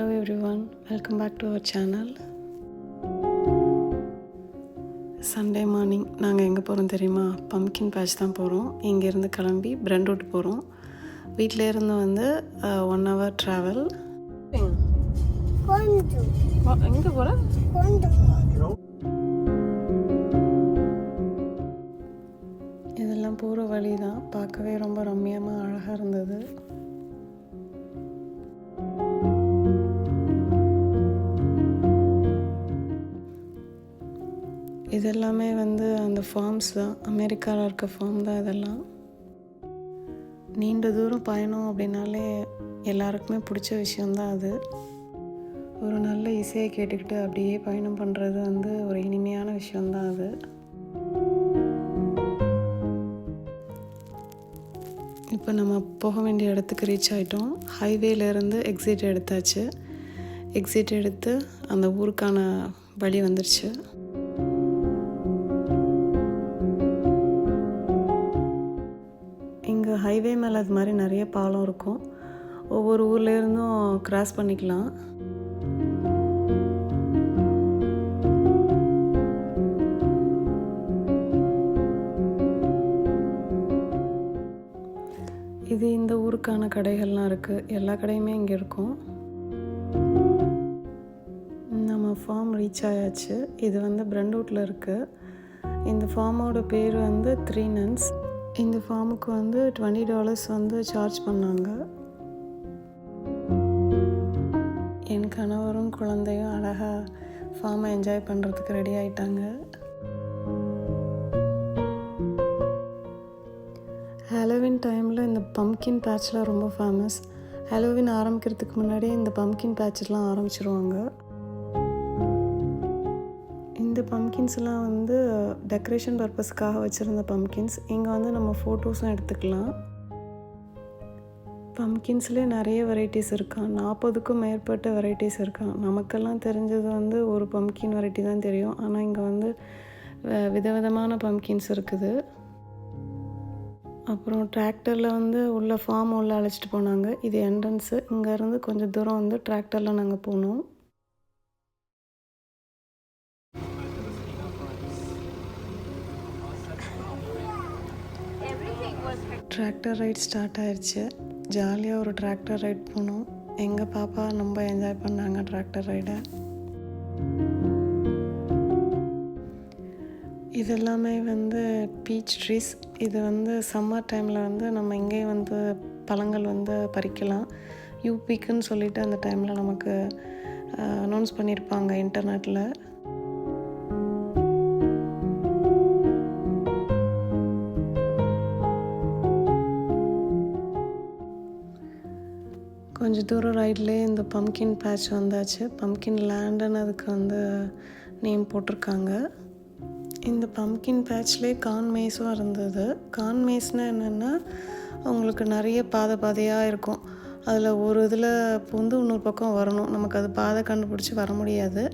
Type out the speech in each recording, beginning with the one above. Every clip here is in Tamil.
Hello everyone welcome back to our channel Sunday morning நாங்கள் எங்கே போகிறோம் தெரியுமா? பம்கின் பேட்ச் தான் போகிறோம் இங்கேருந்து கிளம்பி பிரண்ட் போகிறோம் வீட்டில் இருந்து வந்து ஒன் ஹவர் ட்ராவல் எங்கே போகிற இதெல்லாம் போகிற வழி தான் பார்க்கவே ரொம்ப ரம்மியமாக அழகாக இருந்தது. இதெல்லாமே வந்து அந்த ஃபார்ம்ஸ் தான். அமெரிக்காவில் இருக்க ஃபார்ம் தான் இதெல்லாம். நீண்ட தூரம் பயணம் அப்படின்னாலே எல்லாருக்குமே பிடிச்ச விஷயந்தான் அது. ஒரு நல்ல இசையை கேட்டுக்கிட்டு அப்படியே பயணம் பண்ணுறது வந்து ஒரு இனிமையான விஷயந்தான் அது. இப்போ நம்ம போக வேண்டிய இடத்துக்கு ரீச் ஆகிட்டோம் ஹைவேலேருந்து எக்ஸிட் எடுத்தாச்சு. எக்ஸிட் எடுத்து அந்த ஊருக்கான வழி வந்துருச்சு. கொடைக்கானல் அது மாதிரி நிறைய பாலம் இருக்கும். ஒவ்வொரு ஊர்லேருந்தும் கிராஸ் பண்ணிக்கலாம். இது இந்த ஊருக்கான கடைகள்லாம் இருக்குது எல்லா கடையுமே இங்கே இருக்கும். நம்ம ஃபார்ம் ரீச் ஆயாச்சு. இது வந்து பிரண்டவுட்டில் இருக்குது இந்த ஃபார்மோட பேர் வந்து த்ரீ நன்ஸ் இந்த ஃபார்முக்கு வந்து டுவெண்ட்டி டாலர்ஸ் வந்து சார்ஜ் பண்ணாங்க. என் கணவரும் குழந்தையும் அழகாக ஃபார்மை என்ஜாய் பண்ணுறதுக்கு ரெடி ஆயிட்டாங்க. ஹாலோவின் டைமில் இந்த பம்கின் பேட்ச்லாம் ரொம்ப ஃபேமஸ் ஹாலோவின் ஆரம்பிக்கிறதுக்கு முன்னாடி இந்த பம்கின் பேட்ச்லாம் ஆரம்பிச்சிருவாங்க. பம்கின்ஸ்லாம் வந்து டெக்கரேஷன் பர்பஸ்க்காக வச்சுருந்த பம்கின்ஸ் இங்கே வந்து நம்ம ஃபோட்டோஸும் எடுத்துக்கலாம். பம்கின்ஸ்லேயே நிறைய வெரைட்டிஸ் இருக்கான் நாற்பதுக்கும் மேற்பட்ட வெரைட்டிஸ் இருக்கான் நமக்கெல்லாம் தெரிஞ்சது வந்து ஒரு பம்கின் வெரைட்டி தான் தெரியும். ஆனால் இங்கே வந்து விதவிதமான பம்கின்ஸ் இருக்குது. அப்புறம் டிராக்டரில் வந்து உள்ள ஃபார்ம் உள்ள அழைச்சிட்டு போனாங்க. இது என்ட்ரன்ஸு இங்கேருந்து கொஞ்சம் தூரம் வந்து டிராக்டரில் நாங்கள் போனோம். டிராக்டர் ரைட் ஸ்டார்ட் ஆயிடுச்சு ஜாலியாக ஒரு டிராக்டர் ரைட் போனோம். எங்கள் பாப்பா ரொம்ப என்ஜாய் பண்ணாங்க டிராக்டர் ரைடை இதெல்லாமே வந்து பீச் ட்ரீஸ் இது வந்து சம்மர் டைமில் வந்து நம்ம இங்கேயும் வந்து பழங்கள் வந்து பறிக்கலாம். யூபிக்குன்னு சொல்லிட்டு அந்த டைமில் நமக்கு அனௌன்ஸ் பண்ணியிருப்பாங்க இன்டர்நெட்டில் கொஞ்சம் தூரம் ரைட்லேயே இந்த பம்கின் பேட்ச் வந்தாச்சு. பம்கின் லேண்டுன்னு அதுக்கு வந்து நேம் போட்டிருக்காங்க. இந்த பம்கின் பேட்ச்லேயே கான் மேஸும் இருந்தது. கான் மேஸ்னால் என்னென்னா உங்களுக்கு நிறைய பாதை பாதையாக இருக்கும். அதில் ஒரு இதில் புந்து இன்னொரு பக்கம் வரணும். நமக்கு அது பாதை கண்டுபிடிச்சி வர முடியாது.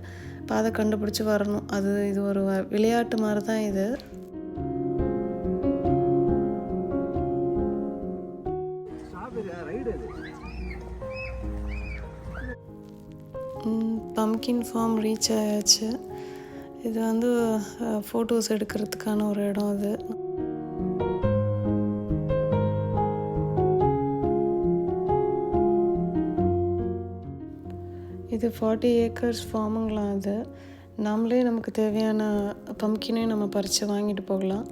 பாதை கண்டுபிடிச்சி வரணும். அது இது ஒரு வ- விளையாட்டு மாதிரி தான் இது பம்கின் ஃபார்ம் ரீச் ஆயாச்சு. இது வந்து ஃபோட்டோஸ் எடுக்கிறதுக்கான ஒரு இடம் அது. இது ஃபார்ட்டி ஏக்கர்ஸ் ஃபார்முங்களாம் அது. நம்மளே நமக்கு தேவையான பம்கினையும் நம்ம பறித்து வாங்கிட்டு போகலாம்.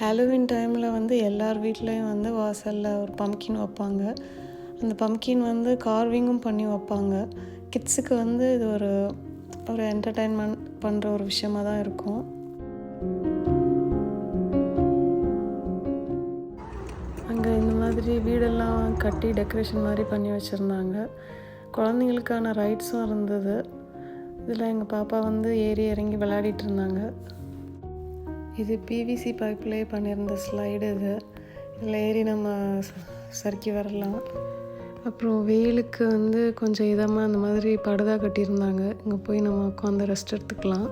ஹாலோவின் டைமில் வந்து எல்லார் வீட்லேயும் வந்து வாசலில் ஒரு பம்கின் வைப்பாங்க. அந்த பம்கின் வந்து கார்விங்கும் பண்ணி வைப்பாங்க. கிட்ஸுக்கு வந்து இது ஒரு ஒரு என்டர்டெயின்மெண்ட் பண்ணுற ஒரு விஷயமாக தான் இருக்கும். அங்கே இந்த மாதிரி வீடெல்லாம் கட்டி டெக்கரேஷன் மாதிரி பண்ணி வச்சுருந்தாங்க. குழந்தைங்களுக்கான ரைட்ஸும் இருந்தது. இதில் எங்கள் பாப்பா வந்து ஏறி இறங்கி விளையாடிட்டு இருந்தாங்க. இது பிவிசி பைப்லேயே பண்ணியிருந்த ஸ்லைடு இது. இதில் ஏறி நம்ம ச- சறுக்கி வரலாம். அப்புறம் வெயிலுக்கு வந்து கொஞ்சம் இதமாக அந்த மாதிரி படுதா கட்டியிருந்தாங்க. இங்கே போய் நம்ம உட்காந்து ரெஸ்ட் எடுத்துக்கலாம்.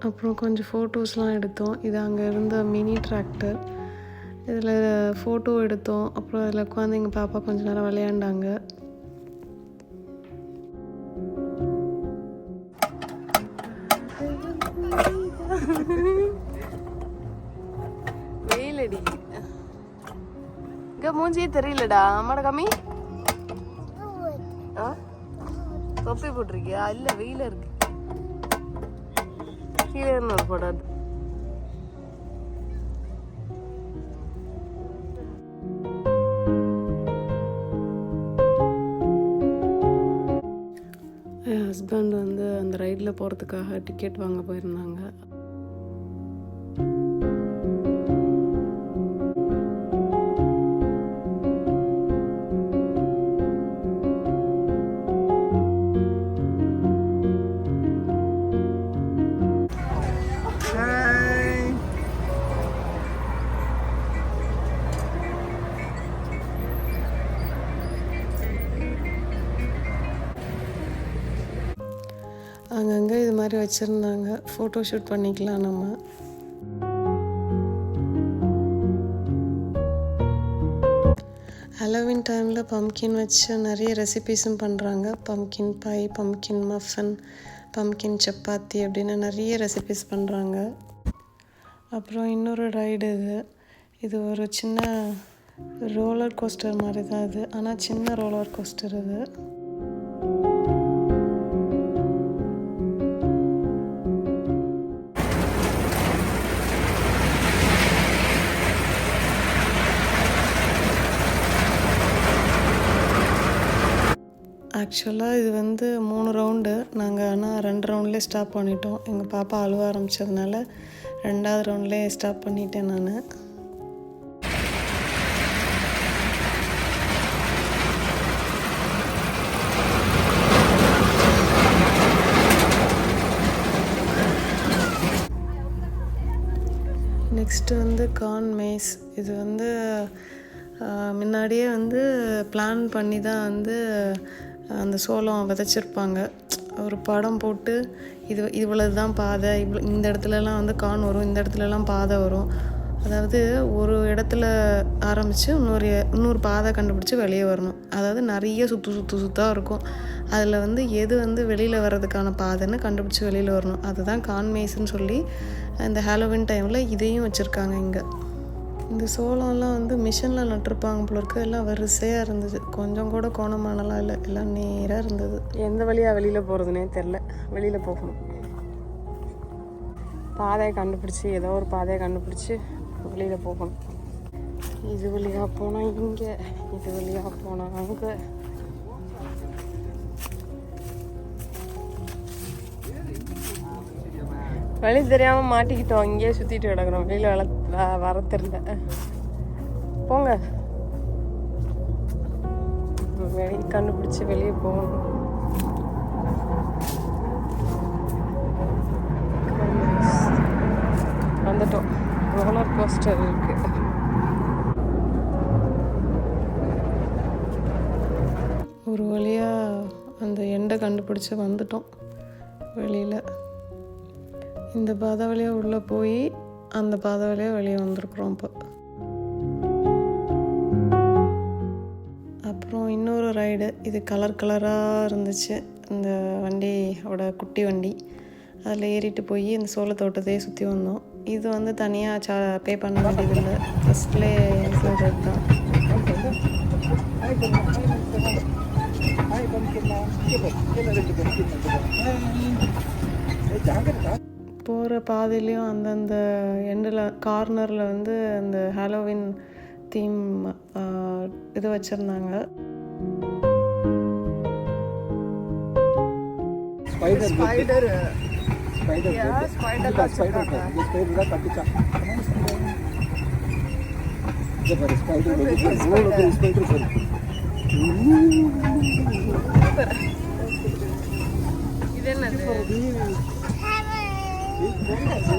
அப்புறம் கொஞ்சம் ஃபோட்டோஸ்லாம் எடுத்தோம். இது அங்கே இருந்த மினி டிராக்டர் இதில் ஃபோட்டோ எடுத்தோம். அப்புறம் அதில் உட்காந்து எங்கள் பாப்பா கொஞ்சம் நேரம் விளையாண்டாங்க. Mm-hmm. இங்க மூஞ்சியே தெரியலடா. அம்மாட கம்மி. ஆ? தொப்பி போட்டிருக்கியா? இல்ல வெயில இருக்கு. கீழே இருந்து போடாது என் ஹஸ்பண்ட் வந்து அந்த ரைடில் போகிறதுக்காக டிக்கெட் வாங்க போயிருந்தாங்க. அங்கங்கே இது மாதிரி வச்சுருந்தாங்க. ஃபோட்டோ ஷூட் பண்ணிக்கலாம் நம்ம. ஹலோவின் டைமில் பம்கின் வச்சு நிறைய ரெசிபீஸும் பண்ணுறாங்க pumpkin pie pumpkin muffin pumpkin chapati அப்படின்னு நிறைய ரெசிபீஸ் பண்ணுறாங்க அப்புறம் இன்னொரு ரைடு இது. இது ஒரு சின்ன ரோலர் கோஸ்டர் மாதிரி தான் இது. ஆனால் சின்ன ரோலர் கோஸ்டர் இது. ஆக்சுவலாக இது வந்து மூணு ரவுண்டு நாங்கள் ஆனால் ரெண்டு ரவுண்ட்லேயே ஸ்டாப் பண்ணிட்டோம். எங்கள் பாப்பா அழுவ ஆரம்பித்ததுனால ரெண்டாவது ரவுண்ட்லேயே ஸ்டாப் பண்ணிட்டேன் நான். நெக்ஸ்ட்டு வந்து கார்ன் மேஸ் இது வந்து முன்னாடியே வந்து பிளான் பண்ணி தான் வந்து அந்த சோளம் விதைச்சிருப்பாங்க. ஒரு படம் போட்டு இது இவ்வளவு தான் பாதை இவ்வளோ இந்த இடத்துலலாம் வந்து கான் வரும் இந்த இடத்துலலாம் பாதை வரும். அதாவது ஒரு இடத்துல ஆரம்பித்து இன்னொரு இன்னொரு பாதை கண்டுபிடிச்சி வெளியே வரணும். அதாவது நிறைய சுற்று சுற்று சுத்தாக இருக்கும். அதில் வந்து எது வந்து வெளியில் வர்றதுக்கான பாதைன்னு கண்டுபிடிச்சி வெளியில் வரணும். அதுதான் கான்மேஸ்ன்னு சொல்லி இந்த ஹாலோவின் டைமில் இதையும் வச்சுருக்காங்க இங்கே. இந்த சோளம்லாம் வந்து மிஷினில் நட்டிருப்பாங்க போல இருக்கு. எல்லாம் வரிசையாக இருந்தது. கொஞ்சம் கூட கோணமானலாம் இல்லை. எல்லாம் நேராக இருந்தது. எந்த வழியாக வெளியில் போகிறதுனே தெரில வெளியில் போகணும். பாதையை கண்டுபிடிச்சி ஏதோ ஒரு பாதையை கண்டுபிடிச்சி வெளியில் போகணும். இது வழியாக போனால் இங்கே இது வழியாக போனா அங்கே. வழி தெரியாமல் மாட்டிக்கிட்டோம். இங்கேயே சுற்றிட்டு கிடக்கிறோம். வெளியில் வள வர தெரியல. போங்க. வெளியே கண்டுபிடிச்சி வெளியே போகணும். வந்துட்டோம். ரோலர் கோஸ்டர் இருக்கு. ஒரு வழியாக அந்த எண்டை கண்டுபிடிச்சி வந்துட்டோம். வெளியில். இந்த பாதை வழியாக உள்ளே போய் அந்த பாதை வழியாக வெளியே வந்திருக்குறோம் இப்போ. அப்புறம் இன்னொரு ரைடு இது கலர் கலராக இருந்துச்சு. இந்த வண்டியோட குட்டி வண்டி. அதில் ஏறிட்டு போய் இந்த சோளத்தோட்டத்தையே சுற்றி வந்தோம். இது வந்து தனியாக சா பே பண்ண வேண்டியதில்லை ஃபஸ்ட்லேயே இன்க்ளூடட் தான் போகிற பாதையிலையும் அந்தந்த எண்டில் கார்னரில் வந்து அந்த ஹாலோவின் தீம் இது வச்சுருந்தாங்க. ஸ்பைடர் ஸ்பைடர் இது என்னது டைனோசர்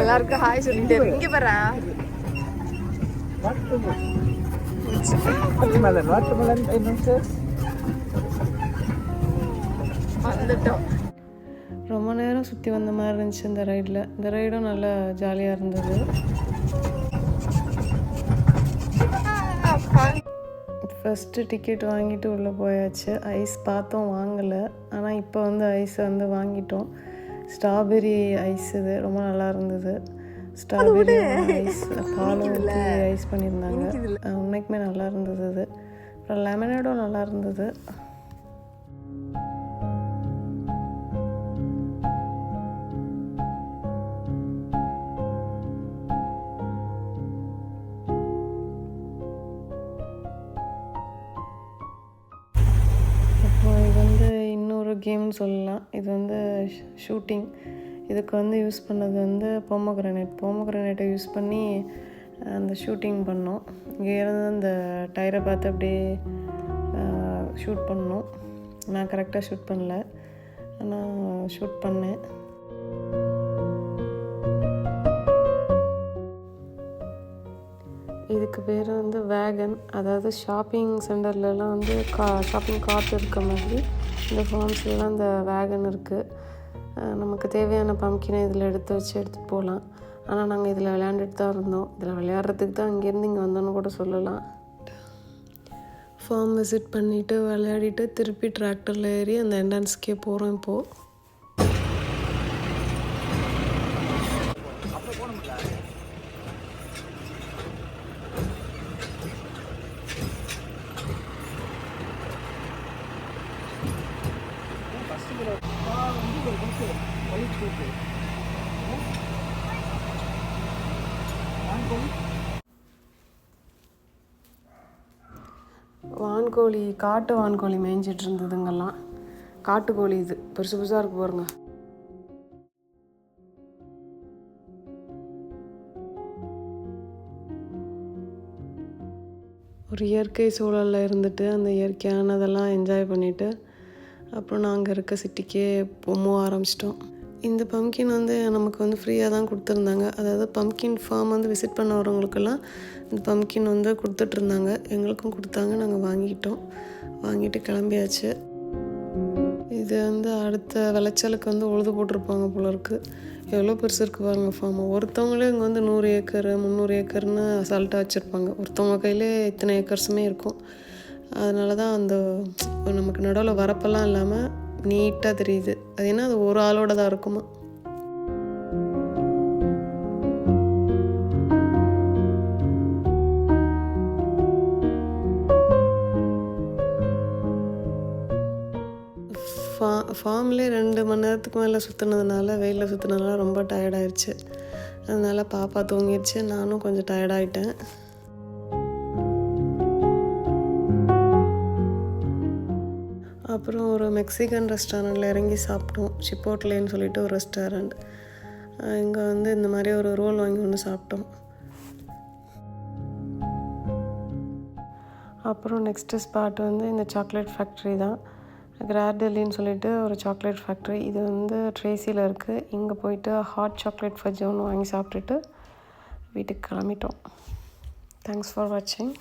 எல்லாருக்கும் ஹாய் சொல்லிட்டு. இங்க பாரா. வாட்டர்மெலன் வாட்டர்மெலன் வந்துட்டோம். ரொம்ப நேரம் சுற்றி வந்த மாதிரி இருந்துச்சு இந்த ரைடில் இந்த ரைடும் நல்லா ஜாலியாக இருந்தது. ஃபஸ்ட்டு டிக்கெட் வாங்கிட்டு உள்ளே போயாச்சு. ஐஸ் பார்த்தோம் வாங்கலை. ஆனால் இப்போ வந்து ஐஸ் வந்து வாங்கிட்டோம். ஸ்ட்ராபெரி ஐஸ் இது. ரொம்ப நல்லா இருந்தது. ஸ்ட்ராபெரி ஐஸ் பால் ஊற்றி ஐஸ் பண்ணியிருந்தாங்க. உண்மைக்குமே நல்லா இருந்தது அது. அப்புறம் லெமனேடும் நல்லா இருந்தது. கேம்னு சொல்லலாம். இது வந்து ஷூட்டிங். இதுக்கு வந்து யூஸ் பண்ணது வந்து பொம்மக்ரனேட் பொம்மக்ரனேட்டை யூஸ் பண்ணி அந்த ஷூட்டிங் பண்ணோம். இங்கே இருந்து அந்த டயரை பார்த்து அப்படியே ஷூட் பண்ணோம். நான் கரெக்டாக ஷூட் பண்ணல. ஆனால் ஷூட் பண்ணேன். இதுக்கு பேர் வந்து வேகன். அதாவது ஷாப்பிங் சென்டர்லலாம் வந்து கா ஷாப்பிங் கார்ட் இருக்க மாதிரி இந்த ஃபார்ம்ஸ்லாம் இந்த வேகன் இருக்குது நமக்கு தேவையான பம்கினை இதில் எடுத்து வச்சு எடுத்துகிட்டு போகலாம். ஆனால் நாங்கள் இதில் விளையாண்டுட்டு தான் இருந்தோம். இதில் விளையாடுறதுக்கு தான் அங்கேருந்து இங்கே வந்தோன்னு கூட சொல்லலாம். ஃபார்ம் விசிட் பண்ணிவிட்டு விளையாடிட்டு திருப்பி டிராக்டரில் ஏறி அந்த என்ட்ரன்ஸ்க்கே போகிறோம் இப்போது வான்கோழி காட்டு வான்கோழி மேய்ஞ்சிட்டு இருந்ததுங்கெல்லாம். காட்டுக்கோழி இது. பெருசு பெருசாக இருக்கு பாருங்க. ஒரு இயற்கை சூழலில் இருந்துட்டு அந்த இயற்கையானதெல்லாம் என்ஜாய் பண்ணிவிட்டு அப்புறம் நாங்கள் இருக்க சிட்டிக்கே மூவ் ஆரம்பிச்சிட்டோம். இந்த பம்கின் வந்து நமக்கு வந்து ஃப்ரீயாக தான் கொடுத்துருந்தாங்க. அதாவது பம்கின் ஃபார்ம் வந்து விசிட் பண்ண வரவங்களுக்கெல்லாம் இந்த பம்கின் வந்து கொடுத்துட்ருந்தாங்க. எங்களுக்கும் கொடுத்தாங்க நாங்கள் வாங்கிக்கிட்டோம். வாங்கிட்டு கிளம்பியாச்சு. இது வந்து அடுத்த விளைச்சலுக்கு வந்து உழுது போட்டிருப்பாங்க போல இருக்கு. எவ்வளோ பெருசு இருக்குது பாருங்க ஃபார்ம் ஒருத்தவங்களே இங்கே வந்து நூறு ஏக்கர் முந்நூறு ஏக்கர்னு அசால்ட்டாக வச்சுருப்பாங்க. ஒருத்தவங்க கையிலே இத்தனை ஏக்கர்ஸுமே இருக்கும். அதனால தான் அந்த நமக்கு நடுவில் வரப்பெல்லாம் இல்லாமல் நீட்டாக தெரியுது. அது என்ன அது ஒரு ஆளோட தான் இருக்குமா? ஃபா ஃபார்ம்லேயே ரெண்டு மணி நேரத்துக்கு மேலே சுற்றுனதுனால வெயிலில் சுற்றுனதுனால ரொம்ப டயர்டாயிடுச்சு அதனால் பாப்பா தூங்கிடுச்சு. நானும் கொஞ்சம் டயர்டாயிட்டேன் ஒரு மெக்சிகன் ரெஸ்டாரண்ட்டில் இறங்கி சாப்பிட்டோம். சிப்போட்லேன்னு சொல்லிட்டு ஒரு ரெஸ்டாரண்ட். இங்கே வந்து இந்த மாதிரி ஒரு ரோல் வாங்கி ஒன்று சாப்பிட்டோம். அப்புறம் நெக்ஸ்ட்டு ஸ்பாட் வந்து இந்த சாக்லேட் ஃபேக்ட்ரி தான். கிராடலின்னு சொல்லிட்டு ஒரு சாக்லேட் ஃபேக்ட்ரி இது வந்து ட்ரேசியில் இருக்குது இங்கே போயிட்டு ஹாட் சாக்லேட் ஃபஜ் ஒன்று வாங்கி சாப்பிட்டுட்டு வீட்டுக்கு கிளம்பிட்டோம். தேங்க்ஸ் ஃபார் வாட்சிங்